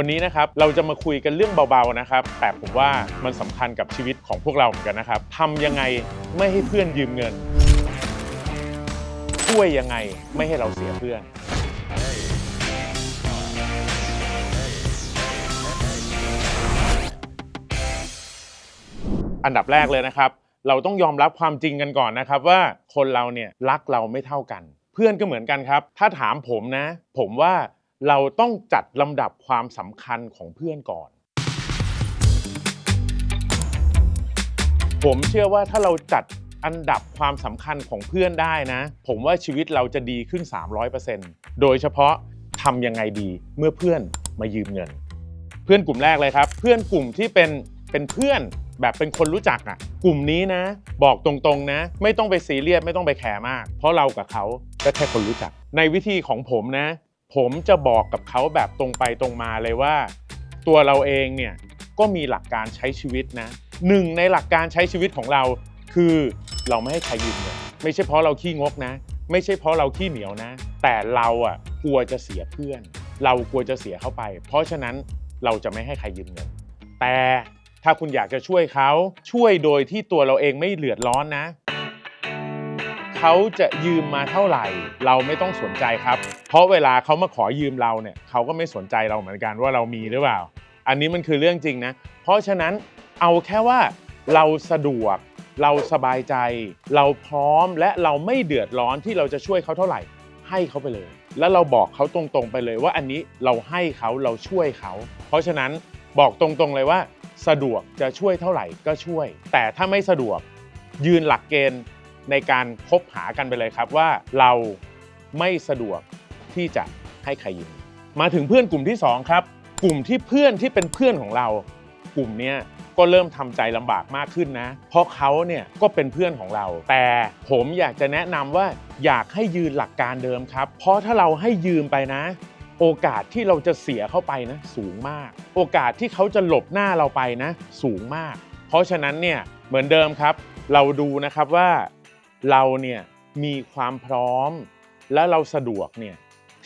วันนี้นะครับเราจะมาคุยกันเรื่องเบาๆนะครับ แต่ผมว่ามันสำคัญกับชีวิตของพวกเราเหมือนกันนะครับทำยังไงไม่ให้เพื่อนยืมเงิน ช่วยยังไงไม่ให้เราเสียเพื่อน อันดับแรกเลยนะครับ เราต้องยอมรับความจริงกันก่อนนะครับว่าคนเราเนี่ยรักเราไม่เท่ากัน เพื่อนก็เหมือนกันครับ ถ้าถามผมนะ ผมว่า เราต้องจัดลำดับความสำคัญของเพื่อนก่อน ผมเชื่อว่าถ้าเราจัดอันดับความสำคัญของเพื่อนได้นะ ผมว่าชีวิตเราจะดีขึ้น 300%โดยเฉพาะทำยังไงดีเมื่อเพื่อนมายืมเงิน เพื่อนกลุ่มแรกเลยครับ เพื่อนกลุ่มที่เป็นเป็นเพื่อนแบบเป็นคนรู้จักอะ กลุ่มนี้นะ บอกตรงๆนะ ไม่ต้องไปซีเรียสไม่ต้องไปแคร์มาก เพราะเรากับเขาก็แค่คนรู้จัก ในวิธีของผมนะ ผมจะบอกกับเขาแบบตรงไปตรงมาเลยว่า ตัวเราเองเนี่ยก็มีหลักการใช้ชีวิตนะหนึ่งในหลักการใช้ชีวิตของเรา คือเราไม่ให้ใครยืมเงินไม่ใช่เพราะเราขี้งกนะ ไม่ใช่เพราะเราขี้เหนียวนะ แต่เราอะกลัวจะเสียเพื่อน เรากลัวจะเสียเข้าไป เพราะฉะนั้นเราจะไม่ให้ใครยืมเงินแต่ถ้าคุณอยากจะช่วยเขาช่วยโดยที่ตัวเราเองไม่เดือดร้อนนะ เขาจะยืมมาเท่าไหร่ เราไม่ต้องสนใจครับ เพราะเวลาเขามาขอยืมเราเนี่ยเขาก็ไม่สนใจเราเหมือนกันว่าเรามีหรือเปล่า อันนี้มันคือเรื่องจริงนะ เพราะฉะนั้นเอาแค่ว่าเราสะดวกเราสบายใจ เราพร้อมและเราไม่เดือดร้อนที่เราจะช่วยเขาเท่าไหร่ ให้เขาไปเลย แล้วเราบอกเขาตรงๆไปเลยว่าอันนี้เราให้เขาเราช่วยเขา เพราะฉะนั้นบอกตรงๆเลยว่า สะดวกจะช่วยเท่าไหร่ก็ช่วย แต่ถ้าไม่สะดวกยืนหลักเกณฑ์ ในการคบหากันไปเลยครับว่าเราไม่สะดวกที่จะให้ใครยืมมาถึงเพื่อนกลุ่มที่สองครับ กลุ่มที่เพื่อนที่เป็นเพื่อนของเรา กลุ่มนี้ก็เริ่มทำใจลำบากมากขึ้นนะ เพราะเขาเนี่ยก็เป็นเพื่อนของเรา แต่ผมอยากจะแนะนำว่าอยากให้ยืนหลักการเดิมครับ เพราะถ้าเราให้ยืมไปนะ โอกาสที่เราจะเสียเข้าไปนะสูงมาก โอกาสที่เขาจะหลบหน้าเราไปนะ สูงมาก เพราะฉะนั้นเนี่ยเหมือนเดิมครับ เราดูนะครับว่า เราเนี่ยมีความพร้อม และเราสะดวกเนี่ย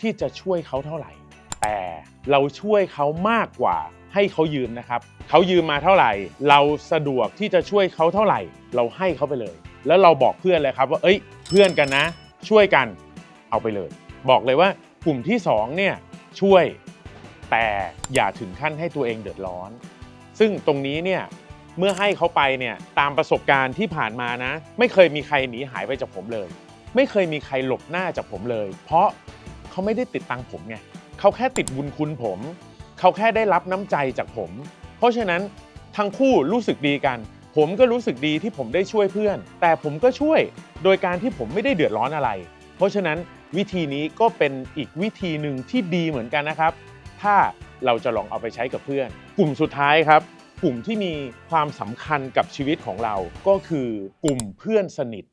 ที่จะช่วยเขาเท่าไหร่ แต่เราช่วยเขามากกว่าให้เขายืมนะครับเขายืมมาเท่าไหร่ เราสะดวกที่จะช่วยเขาเท่าไหร่ เราให้เขาไปเลย แล้วเราบอกเพื่อนเลยครับว่าเอ้ยเพื่อนกันนะ ช่วยกันเอาไปเลย บอกเลยว่ากลุ่มที่สองเนี่ยช่วยแต่อย่าถึงขั้นให้ตัวเองเดือดร้อน ซึ่งตรงนี้เนี่ย เมื่อให้เขาไปเนี่ยตามประสบการณ์ที่ผ่านมานะ ไม่เคยมีใครหนีหายไปจากผมเลย ไม่เคยมีใครหลบหน้าจากผมเลย เพราะเขาไม่ได้ติดตังผมไงเขาแค่ติดบุญคุณผม เขาแค่ได้รับน้ำใจจากผม เพราะฉะนั้นทั้งคู่รู้สึกดีกัน ผมก็รู้สึกดีที่ผมได้ช่วยเพื่อน แต่ผมก็ช่วยโดยการที่ผมไม่ได้เดือดร้อนอะไร เพราะฉะนั้นวิธีนี้ก็เป็นอีกวิธีหนึ่งที่ดีเหมือนกันนะครับ ถ้าเราจะลองเอาไปใช้กับเพื่อน กลุ่มสุดท้ายครับ กลุ่มที่มีความสำคัญกับชีวิตของเราก็คือกลุ่มเพื่อนสนิท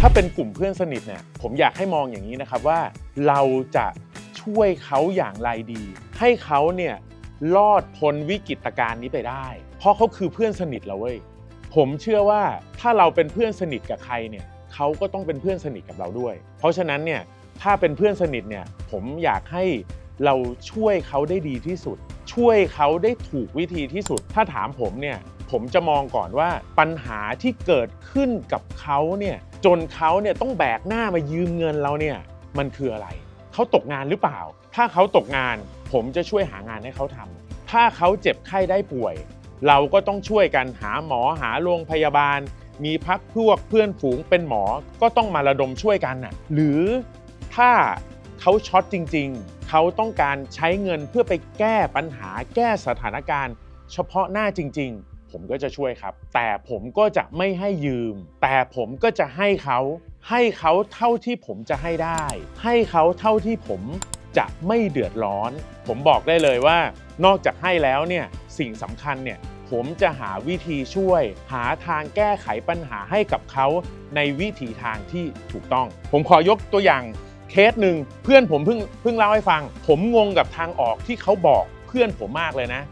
ถ้าเป็นกลุ่มเพื่อนสนิทเนี่ยผมอยากให้มองอย่างนี้นะครับว่าเราจะช่วยเขาอย่างไรดี ให้เขาเนี่ยรอดพ้นวิกฤตการณ์นี้ไปได้ เพราะเขาคือเพื่อนสนิทเราเว้ยผมเชื่อว่าถ้าเราเป็นเพื่อนสนิทกับใครเนี่ยเขาก็ต้องเป็นเพื่อนสนิทกับเราด้วย เพราะฉะนั้นเนี่ย ถ้าเป็นเพื่อนสนิทเนี่ยผมอยากให้เราช่วยเขาได้ดีที่สุด ช่วยเขาได้ถูกวิธีที่สุด ถ้าถามผมเนี่ยผมจะมองก่อนว่าปัญหาที่เกิดขึ้นกับเขาเนี่ยจนเขาเนี่ยต้องแบกหน้ามายืมเงินเราเนี่ยมันคืออะไร เขาตกงานหรือเปล่า ถ้าเขาตกงาน ผมจะช่วยหางานให้เขาทำถ้าเขาเจ็บไข้ได้ป่วย เราก็ต้องช่วยกันหาหมอหาโรงพยาบาล มีพักพวกเพื่อนฝูงเป็นหมอก็ต้องมาระดมช่วยกันน่ะหรือ ถ้าเขาช็อตจริง ๆ เขาต้องการใช้เงินเพื่อไปแก้ปัญหาแก้สถานการณ์ เฉพาะหน้าจริง ๆ ผมก็จะช่วยครับ แต่ผมก็จะไม่ให้ยืม แต่ผมก็จะให้เขาให้เขาเท่าที่ผมจะให้ได้ ให้เขาเท่าที่ผมจะไม่เดือดร้อน ผมบอกได้เลยว่า นอกจากให้แล้วเนี่ยสิ่งสำคัญเนี่ยผมจะหาวิธีช่วย หาทางแก้ไขปัญหาให้กับเขาในวิถีทางที่ถูกต้อง ผมขอยกตัวอย่าง เคสหนึ่งเพื่อนผมเพิ่งเพิ่งเล่าให้ฟัง ผมงงกับทางออกที่เขาบอกเพื่อนผมมากเลยนะ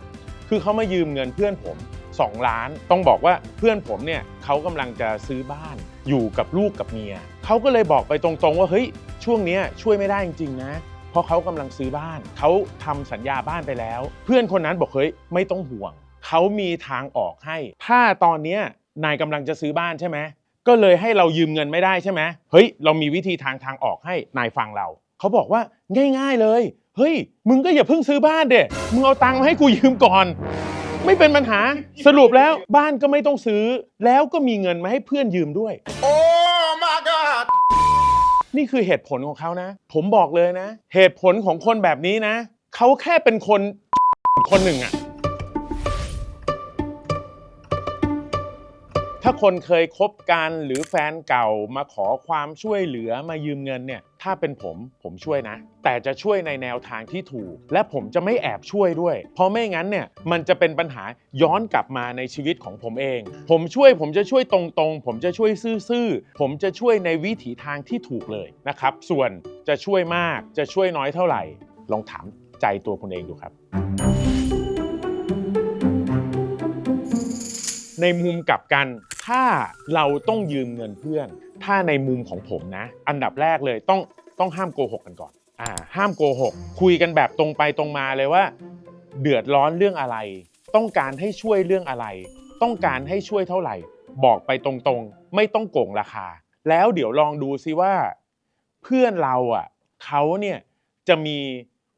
คือเขามายืมเงินเพื่อนผม 2 ล้าน ต้องบอกว่าเพื่อนผมเนี่ยเขากำลังจะซื้อบ้านอยู่กับลูกกับเมียเขาก็เลยบอกไปตรงๆ ว่าเฮ้ยช่วงนี้ช่วยไม่ได้จริงๆนะเพราะเขากำลังซื้อบ้านเขาทำสัญญาบ้านไปแล้ว เพื่อนคนนั้นบอกเฮ้ยไม่ต้องห่วงเขามีทางออกให้ ถ้าตอนนี้นายกำลังจะซื้อบ้านใช่ไหม ก็เลยให้เรายืมเงินไม่ได้ใช่ไหมเฮ้ยเรามีวิธีทางทางออกให้นายฟังเราเขาบอกว่าง่าย ๆเลย เฮ้ย มึงก็อย่าเพิ่งซื้อบ้านเด็มึงเอาตังค์มาให้กูยืมก่อน ไม่เป็นปัญหาสรุปแล้วบ้านก็ไม่ต้องซื้อ แล้วก็มีเงินมาให้เพื่อนยืมด้วย Oh my God! นี่คือเหตุผลของเขานะ ผมบอกเลยนะ เหตุผลของคนแบบนี้นะเขาแค่เป็นคนคนหนึ่งอะ ถ้าคนเคยคบกันหรือแฟนเก่ามาขอความช่วยเหลือมายืมเงินเนี่ย ถ้าเป็นผมผมช่วยนะ แต่จะช่วยในแนวทางที่ถูก และผมจะไม่แอบช่วยด้วย เพราะไม่งั้นเนี่ยมันจะเป็นปัญหาย้อนกลับมาในชีวิตของผมเอง ผมช่วยผมจะช่วยตรงๆ ผมจะช่วยซื่อๆผมจะช่วยในวิถีทางที่ถูกเลยนะครับ ส่วนจะช่วยมากจะช่วยน้อยเท่าไหร่ ลองถามใจตัวคุณเองดูครับ ในมุมกลับกัน ถ้าเราต้องยืมเงินเพื่อน ถ้าในมุมของผมนะ อันดับแรกเลยต้องต้องห้ามโกหกกันก่อนอ่าห้ามโกหก คุยกันแบบตรงไปตรงมาเลยว่า เดือดร้อนเรื่องอะไร ต้องการให้ช่วยเรื่องอะไร ต้องการให้ช่วยเท่าไหร่ บอกไปตรงๆ ไม่ต้องโกงราคา แล้วเดี๋ยวลองดูซิว่า เพื่อนเราอะเขาเนี่ยจะมี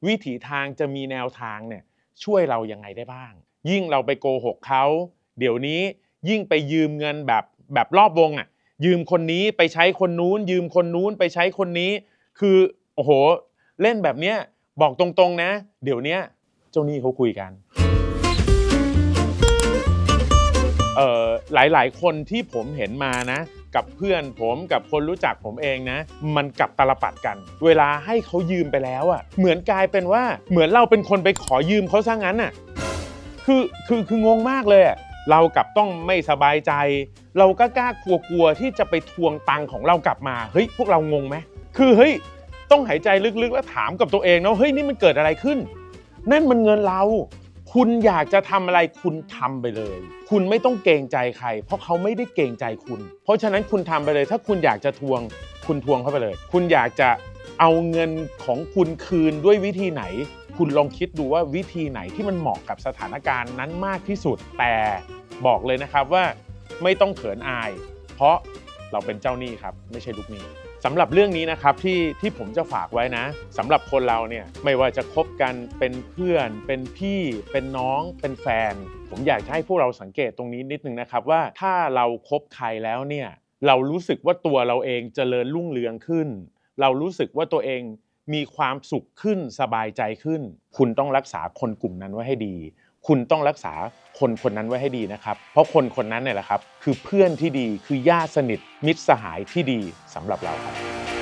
วิถีทางจะมีแนวทางเนี่ยช่วยเรายังไงได้บ้าง ยิ่งเราไปโกหกเขา เดี๋ยวนี้ยิ่งไปยืมเงินแบบแบบรอบวงอะยืมคนนี้ไปใช้คนนู้น ยืมคนนู้นไปใช้คนนี้ คือโอ้โห เล่นแบบเนี้ยบอกตรงๆนะ เดี๋ยวนี้เจ้าหนี้เขาคุยกันเอ่อหลายๆ คนที่ผมเห็นมานะ กับเพื่อนผมกับคนรู้จักผมเองนะ มันกลับตลปัดกัน เวลาให้เขายืมไปแล้วอะ่ะเหมือนกลายเป็นว่าเหมือนเราเป็นคนไปขอยืมเขาซะงั้นอะคือคือคืองงมากเลยอะ เรากลับต้องไม่สบายใจ เราก็กล้ากลัวกลัวๆที่จะไปทวงตังค์ของเรากลับมาเฮ้ยพวกเรางงไหมคือเฮ้ยต้องหายใจลึกๆ แล้วถามกับตัวเองนะเฮ้ยนี่มันเกิดอะไรขึ้น นั่นมันเงินเรา คุณอยากจะทำอะไรคุณทำไปเลย คุณไม่ต้องเกรงใจใคร เพราะเขาไม่ได้เกรงใจคุณ เพราะฉะนั้นคุณทำไปเลย ถ้าคุณอยากจะทวงคุณทวงเข้าไปเลย คุณอยากจะเอาเงินของคุณคืนด้วยวิธีไหน คุณลองคิดดูว่าวิธีไหนที่มันเหมาะกับสถานการณ์นั้นมากที่สุดแต่ บอกเลยนะครับว่าไม่ต้องเขินอาย เพราะเราเป็นเจ้าหนี้ครับ ไม่ใช่ลูกหนี้สำหรับเรื่องนี้นะครับที่ที่ผมจะฝากไว้นะสำหรับคนเราเนี่ยไม่ว่าจะคบกันเป็นเพื่อน เป็นพี่เป็นน้องเป็นแฟน ผมอยากให้พวกเราสังเกตตรงนี้นิดนึงนะครับว่าถ้าเราคบใครแล้วเนี่ยเรารู้สึกว่าตัวเราเองเจริญรุ่งเรืองขึ้น เรารู้สึกว่าตัวเองมีความสุขขึ้นสบายใจขึ้น คุณต้องรักษาคนกลุ่มนั้นไว้ให้ดี คุณต้องรักษาคนคนนั้นไว้ให้ดีนะครับ เพราะคนคนนั้นเนี่ยแหละครับ คือเพื่อนที่ดีคือญาติสนิทมิตรสหายที่ดีสำหรับเราครับ